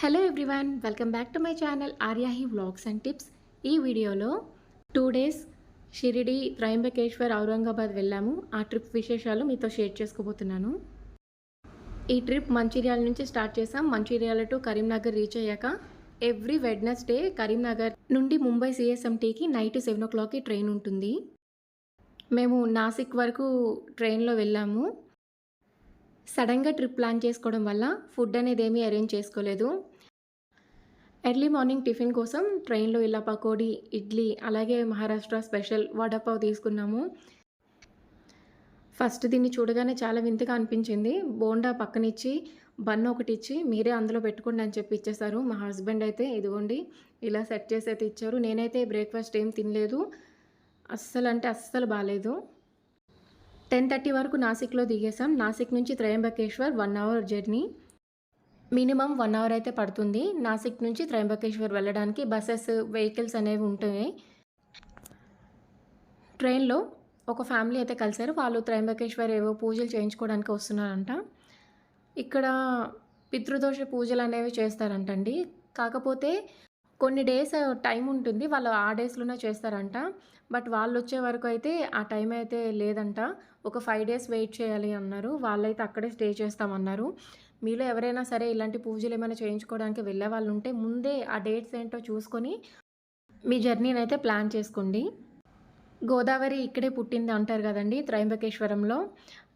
Hello everyone welcome back to my channel Aryahi vlogs and tips ఈ వీడియోలో two days Shirdi Trimbakeshwar Aurangabad వెళ్ళాము. ఆ trip విశేషాలు మీతో షేర్ చేసుకోబోతున్నాను. ఈ ట్రిప్ మంచిర్యాల నుంచి స్టార్ట్ చేసాం మంచిర్యాల టు కరీంనగర్ రీచ్ అయ్యాక ఎవ్రీ వెడ్నెస్డే కరీంనగర్ నుండి ముంబై సిఎస్ఎంటీకి నైట్ సెవెన్ ఓ క్లాక్కి ట్రైన్ ఉంటుంది. మేము నాసిక్ వరకు ట్రైన్లో వెళ్ళాము. సడన్గా ట్రిప్ ప్లాన్ చేసుకోవడం వల్ల ఫుడ్ అనేది ఏమీ అరేంజ్ చేసుకోలేదు. ఎర్లీ మార్నింగ్ టిఫిన్ కోసం ట్రైన్లో ఇలా పకోడీ ఇడ్లీ అలాగే మహారాష్ట్ర స్పెషల్ వడపావ్ తీసుకున్నాము. ఫస్ట్ దీన్ని చూడగానే చాలా వింతగా అనిపించింది. బోండా పక్కనిచ్చి బన్ ఒకటి ఇచ్చి మీరే అందులో పెట్టుకోండి అని చెప్పి ఇచ్చేసారు మా హస్బెండ్ అయితే ఇదిగోండి ఇలా సెట్ చేసి అయితే ఇచ్చారు. నేనైతే బ్రేక్ఫాస్ట్ ఏం తినలేదు. అస్సలు అంటే అస్సలు బాగాలేదు టెన్ థర్టీ వరకు నాసిక్లో దిగేసాం నాసిక్ నుంచి Trimbakeshwar one hour journey. Minimum one hour అయితే పడుతుంది. నాసిక్ నుంచి త్రయంబకేశ్వర్ వెళ్ళడానికి బస్సెస్ వెహికల్స్ అనేవి ఉంటాయి ట్రైన్లో ఒక ఫ్యామిలీ అయితే కలిసారు వాళ్ళు త్రయంబకేశ్వర్ ఏవో పూజలు చేయించుకోవడానికి వస్తున్నారంట. ఇక్కడ పితృదోష పూజలు అనేవి చేస్తారంటండి. కాకపోతే కొన్ని డేస్ టైం ఉంటుంది. వాళ్ళు ఆ డేస్లోనే చేస్తారంట. బట్ వాళ్ళు వచ్చే వరకు అయితే ఆ టైం అయితే లేదంట. ఒక ఫైవ్ డేస్ వెయిట్ చేయాలి అన్నారు. వాళ్ళైతే అక్కడే స్టే చేస్తామన్నారు. మీలో ఎవరైనా సరే ఇలాంటి పూజలు ఏమైనా చేయించుకోవడానికి వెళ్ళే వాళ్ళు ఉంటే ముందే ఆ డేట్స్ ఏంటో చూసుకొని మీ జర్నీని అయితే ప్లాన్ చేసుకోండి. గోదావరి ఇక్కడే పుట్టింది అంటారు కదండి త్రయంబకేశ్వరంలో.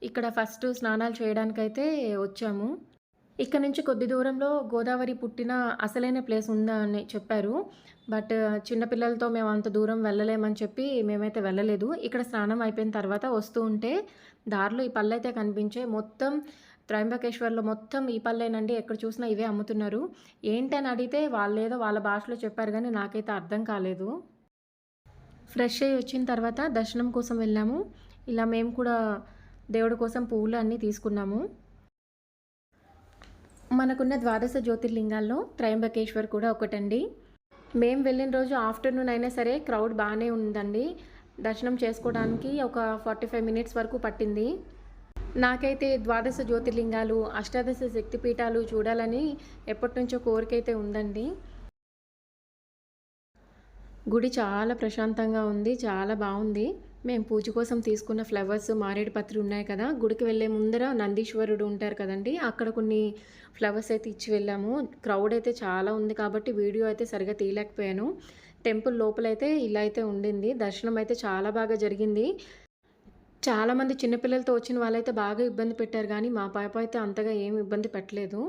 ఇక్కడ ఫస్ట్ స్నానాలు చేయడానికైతే వచ్చాము. ఇక్కడ నుంచి కొద్ది దూరంలో గోదావరి పుట్టిన అసలైన ప్లేస్ ఉందా అని చెప్పారు. బట్ చిన్నపిల్లలతో మేము అంత దూరం వెళ్ళలేమని చెప్పి మేమైతే వెళ్ళలేదు. ఇక్కడ స్నానం అయిపోయిన తర్వాత వస్తూ ఉంటే దారిలో ఈ పళ్ళు అయితే కనిపించే మొత్తం త్రయంబకేశ్వర్లో మొత్తం ఈ పళ్ళేనండి ఎక్కడ చూసినా ఇవే అమ్ముతున్నారు. ఏంటని అడిగితే వాళ్ళేదో వాళ్ళ భాషలో చెప్పారు కానీ నాకైతే అర్థం కాలేదు. ఫ్రెష్ అయ్యి వచ్చిన తర్వాత దర్శనం కోసం వెళ్ళాము. ఇలా మేము కూడా దేవుడి కోసం పువ్వులు అన్నీ తీసుకున్నాము. మనకున్న ద్వాదశ జ్యోతిర్లింగాల్లో త్రయంబకేశ్వర్ కూడా ఒకటండి. మేము వెళ్ళిన రోజు ఆఫ్టర్నూన్ అయినా సరే క్రౌడ్ బాగానే ఉందండి. దర్శనం చేసుకోవడానికి ఒక ఫార్టీ ఫైవ్ మినిట్స్ వరకు పట్టింది. నాకైతే ద్వాదశ జ్యోతిర్లింగాలు అష్టాదశ శక్తిపీఠాలు చూడాలని ఎప్పటి నుంచో కోరికైతే ఉందండి. గుడి చాలా ప్రశాంతంగా ఉంది చాలా బాగుంది. మేము పూజ కోసం తీసుకున్న ఫ్లవర్స్ మారేడు పత్రి ఉన్నాయి కదా. గుడికి వెళ్ళే ముందర నందీశ్వరుడు ఉంటారు కదండి. అక్కడ కొన్ని ఫ్లవర్స్ అయితే ఇచ్చి వెళ్ళాము. క్రౌడ్ అయితే చాలా ఉంది కాబట్టి వీడియో అయితే సరిగా తీయలేకపోయాను. టెంపుల్ లోపలైతే ఇలా అయితే ఉండింది. దర్శనం అయితే చాలా బాగా జరిగింది. చాలామంది చిన్నపిల్లలతో వచ్చిన వాళ్ళైతే బాగా ఇబ్బంది పెట్టారు కానీ మా పాప అయితే అంతగా ఏమి ఇబ్బంది పెట్టలేదు.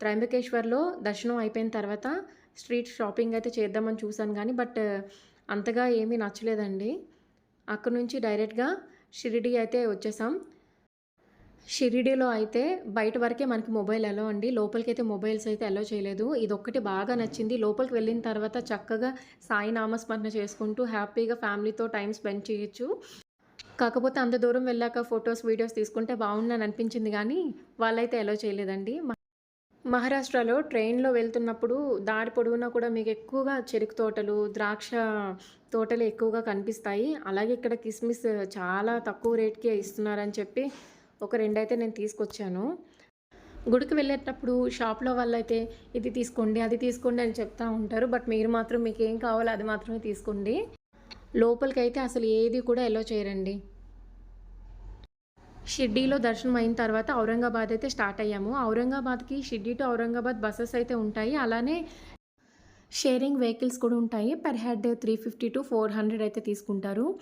త్రయంబకేశ్వర్లో దర్శనం అయిపోయిన తర్వాత స్ట్రీట్ షాపింగ్ అయితే చేద్దామని చూశాను కానీ బట్ అంతగా ఏమీ నచ్చలేదండి. అక్కడ నుంచి డైరెక్ట్గా షిరిడి అయితే వచ్చేసాం. షిరిడీలో అయితే బయట వరకే మనకి మొబైల్ అలో అండి. లోపలికి అయితే మొబైల్స్ అయితే అలో చేయలేదు. ఇది ఒక్కటి బాగా నచ్చింది. లోపలికి వెళ్ళిన తర్వాత చక్కగా సాయి నామస్మరణ చేసుకుంటూ హ్యాపీగా ఫ్యామిలీతో టైం స్పెండ్ చేయొచ్చు. కాకపోతే అంత దూరం వెళ్ళాక ఫొటోస్ వీడియోస్ తీసుకుంటే బాగుందని అనిపించింది కానీ వాళ్ళైతే అలో చేయలేదండి. మహారాష్ట్రలో ట్రైన్లో వెళ్తున్నప్పుడు దారి పొడవునా కూడా మీకు ఎక్కువగా చెరుకు తోటలు ద్రాక్ష తోటలు ఎక్కువగా కనిపిస్తాయి. అలాగే ఇక్కడ కిస్మిస్ చాలా తక్కువ రేట్కే ఇస్తున్నారని చెప్పి ఒక రెండైతే నేను తీసుకొచ్చాను. గుడికి వెళ్ళేటప్పుడు షాప్లో వాళ్ళైతే ఇది తీసుకోండి అది తీసుకోండి అని చెప్తా ఉంటారు. బట్ మీరు మాత్రం మీకు ఏం కావాలో అది మాత్రమే తీసుకోండి. లోపలికైతే అసలు ఏది కూడా ఎలో చేయరండి. షిర్డీలో దర్శనం అయిన తర్వాత ఔరంగాబాద్ అయితే స్టార్ట్ అయ్యాము. ఔరంగాబాద్కి షిర్డీ టు ఔరంగాబాద్ బస్సెస్ అయితే ఉంటాయి. అలానే షేరింగ్ వెహికల్స్ కూడా ఉంటాయి. Per head three fifty to four hundred అయితే తీసుకుంటారు.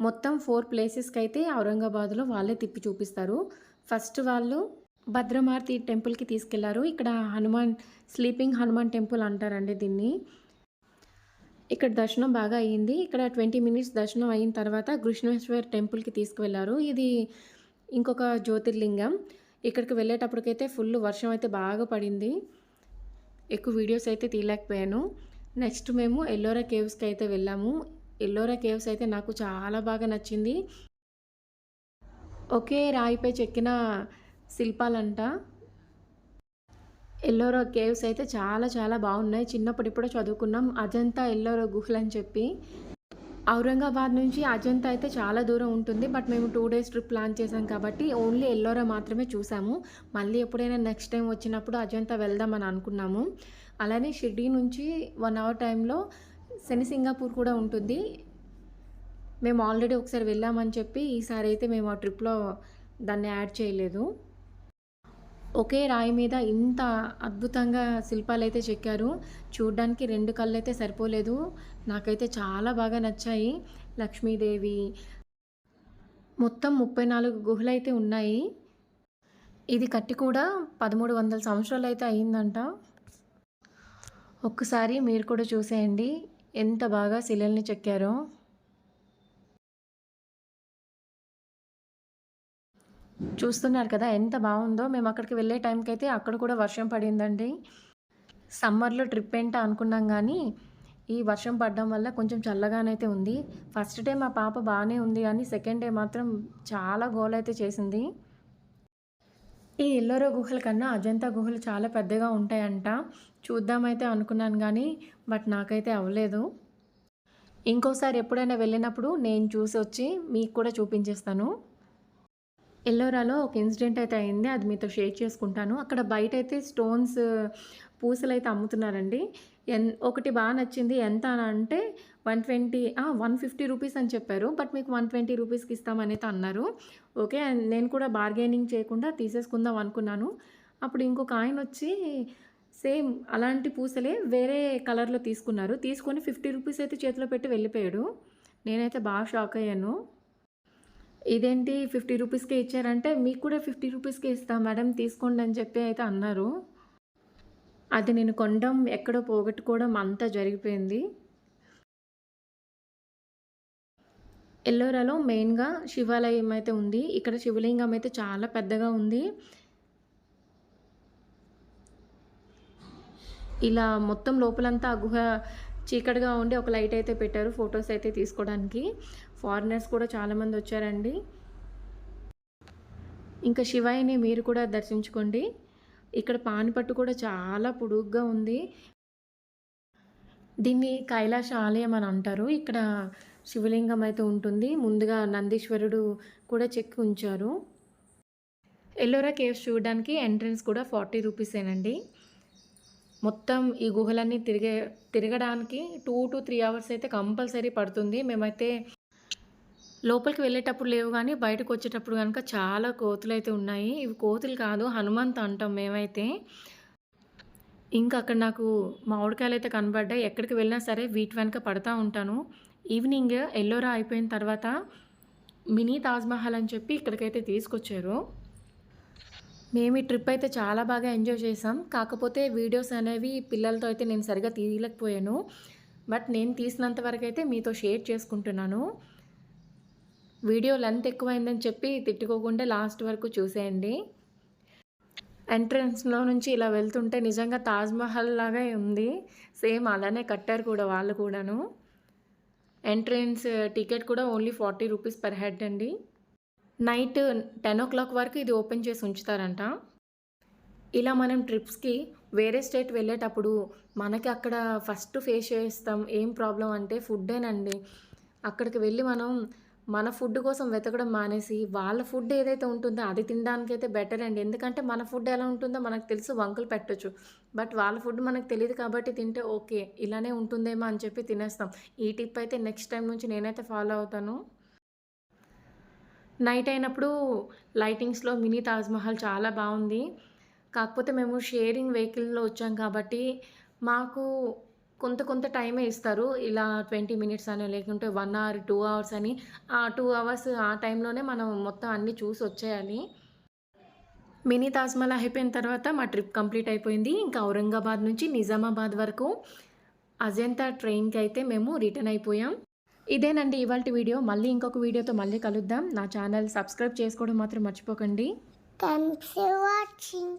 మొత్తం ఫోర్ ప్లేసెస్కి అయితే ఔరంగాబాద్లో వాళ్ళే తిప్పి చూపిస్తారు. ఫస్ట్ వాళ్ళు భద్రమార్తి టెంపుల్కి తీసుకెళ్ళారు. ఇక్కడ హనుమాన్ స్లీపింగ్ హనుమాన్ టెంపుల్ అంటారండి దీన్ని. ఇక్కడ దర్శనం బాగా అయ్యింది. ఇక్కడ ట్వంటీ మినిట్స్ దర్శనం అయిన తర్వాత కృష్ణేశ్వర్ టెంపుల్కి తీసుకువెళ్ళారు ఇది ఇంకొక జ్యోతిర్లింగం. ఇక్కడికి వెళ్ళేటప్పటికైతే ఫుల్ వర్షం అయితే బాగా పడింది. ఎక్కువ వీడియోస్ అయితే తీయలేకపోయాను. నెక్స్ట్ మేము ఎల్లోరా కేవ్స్కి అయితే వెళ్ళాము. ఎల్లోరా కేవ్స్ అయితే నాకు చాలా బాగా నచ్చింది. ఒకే రాయిపై చెక్కిన శిల్పాలంట. ఎల్లోరా కేవ్స్ అయితే చాలా చాలా బాగున్నాయి. చిన్నప్పుడు ఇప్పుడు చదువుకున్నాం. అజంతా ఎల్లోరో గుహలు అని చెప్పి. ఔరంగాబాద్ నుంచి అజంతా అయితే చాలా దూరం ఉంటుంది. బట్ మేము టూ డేస్ ట్రిప్ ప్లాన్ చేసాం కాబట్టి ఓన్లీ ఎల్లోరా మాత్రమే చూసాము. మళ్ళీ ఎప్పుడైనా నెక్స్ట్ టైం వచ్చినప్పుడు అజంతా వెళ్దామని అనుకున్నాము. అలానే షిర్డీ నుంచి వన్ అవర్ టైంలో శని సింగాపూర్ కూడా ఉంటుంది. మేము ఆల్రెడీ ఒకసారి వెళ్ళామని చెప్పి ఈసారి అయితే మేము ఆ ట్రిప్లో దాన్ని యాడ్ చేయలేదు. ఒకే రాయి మీద ఇంత అద్భుతంగా శిల్పాలు అయితే చెక్కారు. చూడ్డానికి రెండు కళ్ళు అయితే సరిపోలేదు. నాకైతే చాలా బాగా నచ్చాయి. లక్ష్మీదేవి మొత్తం ముప్పై నాలుగు గుహలు అయితే ఉన్నాయి. ఇది కట్టి కూడా పదమూడు వందల సంవత్సరాలు అయితే అయిందంట. ఒక్కసారి మీరు కూడా చూసేయండి. ఎంత బాగా శిలల్ని చెక్కారో. చూస్తున్నారు కదా ఎంత బాగుందో. మేము అక్కడికి వెళ్ళే టైంకి అయితే అక్కడ కూడా వర్షం పడిందండి. సమ్మర్లో ట్రిప్ ఏంటో అనుకున్నాం కానీ ఈ వర్షం పడడం వల్ల కొంచెం చల్లగానైతే ఉంది. ఫస్ట్ డే మా పాప బాగానే ఉంది కానీ సెకండ్ డే మాత్రం చాలా గోల్ అయితే చేసింది. ఈ ఎల్లోరో గుహల కన్నా అజంతా గుహలు చాలా పెద్దగా ఉంటాయంట. చూద్దామైతే అనుకున్నాను కానీ బట్ నాకైతే అవ్వలేదు. ఇంకోసారి ఎప్పుడైనా వెళ్ళినప్పుడు నేను చూసి వచ్చి మీకు కూడా చూపించేస్తాను. ఎల్లోరాలో ఒక ఇన్సిడెంట్ అయితే అయింది అది మీతో షేర్ చేసుకుంటాను. అక్కడ బయట అయితే స్టోన్స్ పూసలు అయితే అమ్ముతున్నారండి. ఎన్ ఒకటి బాగా నచ్చింది ఎంత అని అంటే one twenty one fifty rupees అని చెప్పారు. బట్ మీకు వన్ ట్వంటీ రూపీస్కి ఇస్తామనైతే అన్నారు. ఓకే నేను కూడా బార్గెనింగ్ చేయకుండా తీసేసుకుందాం అనుకున్నాను. అప్పుడు ఇంకొక ఆయన వచ్చి సేమ్ అలాంటి పూసలే వేరే కలర్లో తీసుకున్నారు. తీసుకొని ఫిఫ్టీ రూపీస్ అయితే చేతిలో పెట్టి వెళ్ళిపోయాడు. నేనైతే బాగా షాక్ అయ్యాను. ఇదేంటి ఫిఫ్టీ రూపీస్కే ఇచ్చారంటే మీకు కూడా ఫిఫ్టీ రూపీస్కే ఇస్తాం మేడం తీసుకోండి అని చెప్పి అయితే అన్నారు. అది నేను కొనడం ఎక్కడో పోగొట్టుకోవడం అంతా జరిగిపోయింది. ఎల్లోరాలో మెయిన్గా శివాలయం అయితే ఉంది. ఇక్కడ శివలింగం అయితే చాలా పెద్దగా ఉంది. ఇలా మొత్తం లోపలంతా గుహ చీకటిగా ఉండి ఒక లైట్ అయితే పెట్టారు ఫొటోస్ అయితే తీసుకోవడానికి. ఫారినర్స్ కూడా చాలామంది వచ్చారండి. ఇంకా శివాయిని మీరు కూడా దర్శించుకోండి. ఇక్కడ పానిపట్టు కూడా చాలా పొడుగ్గా ఉంది. దీన్ని కైలాస ఆలయం అని అంటారు. ఇక్కడ శివలింగం అయితే ఉంటుంది. ముందుగా నందీశ్వరుడు కూడా చెక్కి ఉంచారు. ఎల్లోరా కేవ్స్ చూడడానికి ఎంట్రన్స్ కూడా ఫార్టీ రూపీసేనండి. మొత్తం ఈ గుహలన్నీ తిరిగే తిరగడానికి టూ టు త్రీ అవర్స్ అయితే కంపల్సరీ పడుతుంది. మేమైతే లోపలికి వెళ్ళేటప్పుడు లేవు కానీ బయటకు వచ్చేటప్పుడు కనుక చాలా కోతులు అయితే ఉన్నాయి. ఇవి కోతులు కాదు హనుమంత్ అంటాం మేమైతే. ఇంకా అక్కడ నాకు మామిడికాయలు అయితే కనబడ్డాయి. ఎక్కడికి వెళ్ళినా సరే వీటి వెనక పడతా ఉంటాను. ఈవినింగ్ ఎల్లోరా అయిపోయిన తర్వాత మినీ తాజ్మహల్ అని చెప్పి ఇక్కడికైతే తీసుకొచ్చారు. మేము ఈ ట్రిప్ అయితే చాలా బాగా ఎంజాయ్ చేసాం. కాకపోతే వీడియోస్ అనేవి పిల్లలతో అయితే నేను సరిగా తీయలేకపోయాను. బట్ నేను తీసినంత వరకు అయితే మీతో షేర్ చేసుకుంటున్నాను. వీడియో లెంత్ ఎక్కువైందని చెప్పి తిట్టుకోకుండా లాస్ట్ వరకు చూసేయండి. ఎంట్రన్స్లో నుంచి ఇలా వెళ్తుంటే నిజంగా తాజ్మహల్ లాగా ఉంది. సేమ్ అలానే కట్టారు కూడా వాళ్ళు కూడాను. ఎంట్రన్స్ టికెట్ కూడా only forty rupees per head అండి. నైట్ టెన్ ఓ క్లాక్ వరకు ఇది ఓపెన్ చేసి ఉంచుతారంట. ఇలా మనం ట్రిప్స్కి వేరే స్టేట్ వెళ్ళేటప్పుడు మనకి అక్కడ ఫస్ట్ ఫేస్ చేస్తాం ఏం ప్రాబ్లం అంటే ఫుడ్డేనండి. అక్కడికి వెళ్ళి మనం మన ఫుడ్ కోసం వెతకడం మానేసి వాళ్ళ ఫుడ్ ఏదైతే ఉంటుందో అది తినడానికైతే బెటర్ అండి. ఎందుకంటే మన ఫుడ్ ఎలా ఉంటుందో మనకు తెలుసు వంకులు పెట్టొచ్చు. బట్ వాళ్ళ ఫుడ్ మనకు తెలియదు కాబట్టి తింటే ఓకే ఇలానే ఉంటుందేమో అని చెప్పి తినేస్తాం. ఈ టిప్ అయితే నెక్స్ట్ టైం నుంచి నేనైతే ఫాలో అవుతాను. నైట్ అయినప్పుడు లైటింగ్స్లో మినీ తాజ్మహల్ చాలా బాగుంది. కాకపోతే మేము షేరింగ్ వెహికల్లో వచ్చాం కాబట్టి మాకు కొంత కొంత టైమే ఇస్తారు. ఇలా ట్వంటీ మినిట్స్ అని లేకుంటే వన్ అవర్ టూ అవర్స్ అని. ఆ టూ అవర్స్ ఆ టైంలోనే మనం మొత్తం అన్నీ చూసి వచ్చేయాలి. మినీ తాజ్మహల్ అయిపోయిన తర్వాత మా ట్రిప్ కంప్లీట్ అయిపోయింది. ఇంకా ఔరంగాబాద్ నుంచి నిజామాబాద్ వరకు అజంతా ట్రైన్కి అయితే మేము రిటర్న్ అయిపోయాం. ఇదేనండి ఇవాళ వీడియో. మళ్ళీ ఇంకొక వీడియోతో మళ్ళీ కలుద్దాం. నా ఛానల్ సబ్స్క్రైబ్ చేసుకోవడం మాత్రం మర్చిపోకండి. Thanks for watching